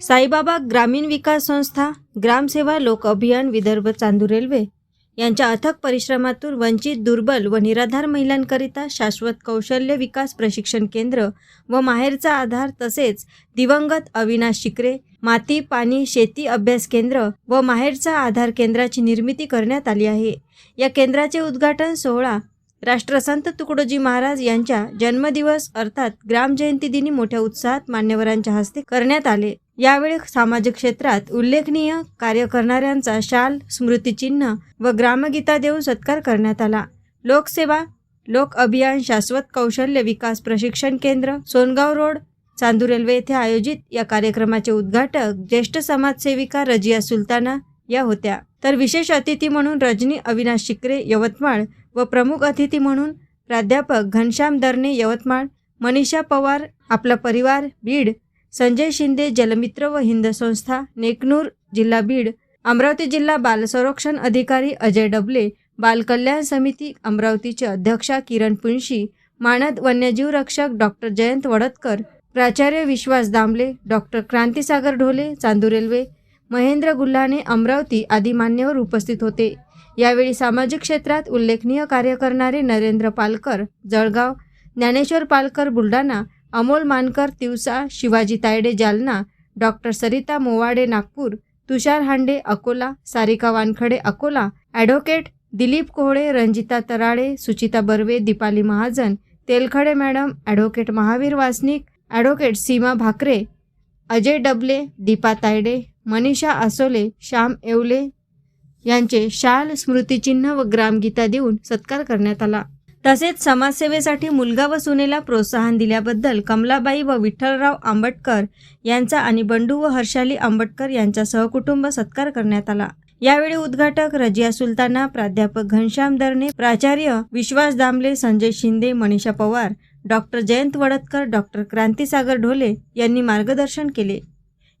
साईबाबा ग्रामीण विकास संस्था ग्रामसेवा लोक अभियान विदर्भ चांदूर रेल्वे यांच्या अथक परिश्रमातून वंचित दुर्बल व निराधार महिलांकरिता शाश्वत कौशल्य विकास प्रशिक्षण केंद्र व माहेरचा आधार तसेच दिवंगत अविनाश शिकरे माती पाणी शेती अभ्यास केंद्र व माहेरचा आधार केंद्राची निर्मिती करण्यात आली आहे. या केंद्राचे उद्घाटन सोहळा राष्ट्रसंत तुकडोजी महाराज यांच्या जन्मदिवस अर्थात ग्रामजयंती दिनी मोठ्या उत्साहात मान्यवरांच्या हस्ते करण्यात आले. यावेळी सामाजिक क्षेत्रात उल्लेखनीय कार्य करणाऱ्यांचा शाल स्मृतिचिन्ह व ग्रामगीता देऊन सत्कार करण्यात आला. लोकसेवा लोक अभियान शाश्वत कौशल्य विकास प्रशिक्षण केंद्र सोनगाव रोड चांदू रेल्वे येथे आयोजित या कार्यक्रमाचे उद्घाटक ज्येष्ठ समाजसेविका रजिया सुलताना या होत्या. तर विशेष अतिथी म्हणून रजनी अविनाश शिकरे यवतमाळ व प्रमुख अतिथी म्हणून प्राध्यापक घनश्याम दरने यवतमाळ मनीषा पवार आपला परिवार बीड संजय शिंदे जलमित्र व हिंद संस्था नेकनूर जिल्हा बीड अमरावती जिल्हा बाल संरक्षण अधिकारी अजय डबले बालकल्याण समिती अमरावतीचे अध्यक्षा किरण पुंशी मानद वन्यजीव रक्षक डॉक्टर जयंत वडतकर प्राचार्य विश्वास दामले डॉक्टर क्रांतीसागर ढोले चांदू रेल्वे महेंद्र गुल्हाने अमरावती आदी मान्यवर उपस्थित होते. यावेळी सामाजिक क्षेत्रात उल्लेखनीय कार्य करणारे Narendra Palkar Jalgaon Dnyaneshwar Palkar Buldhana Amol Mankar Tiwsa Shivaji Tayde Jalna doctor Sarita Mowade Nagpur Tushar Hande Akola Sarika Wankhede Akola advocate Dilip Kohle Ranjita Tarale Suchita Barve Deepali Mahajan Telkhade madam advocate Mahavir Wasnik advocate Seema Bhakre Ajay Dable Deepa Tayde Manisha Asole Shyam Yewale यांचे शाल स्मृतिचिन्ह व ग्रामगीता देऊन सत्कार करण्यात आला. तसेच समाजसेवेसाठी मुलगा व सुनेला प्रोत्साहन दिल्याबद्दल कमलाबाई व विठ्ठलराव आंबटकर यांचा आणि बंडू व हर्षाली आंबटकर यांचा सहकुटुंब सत्कार करण्यात आला. यावेळी उद्घाटक रजिया सुलताना प्राध्यापक घनश्याम दरणे प्राचार्य विश्वास दामले संजय शिंदे मनीषा पवार डॉक्टर जयंत वडतकर डॉक्टर क्रांतीसागर ढोले यांनी मार्गदर्शन केले.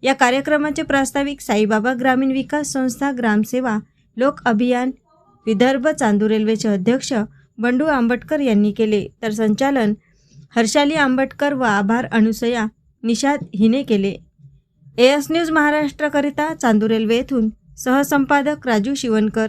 या कार्यक्रमाचे प्रास्ताविक साईबाबा ग्रामीण विकास संस्था ग्रामसेवा लोक अभियान विदर्भ चांदू रेल्वेचे अध्यक्ष बंडू आंबटकर यांनी केले. तर संचालन हर्षाली आंबटकर व आभार अनुसया निषाद हिने केले. एस न्यूज महाराष्ट्राकरिता चांदूर रेल्वे येथून सहसंपादक राजू शिवणकर.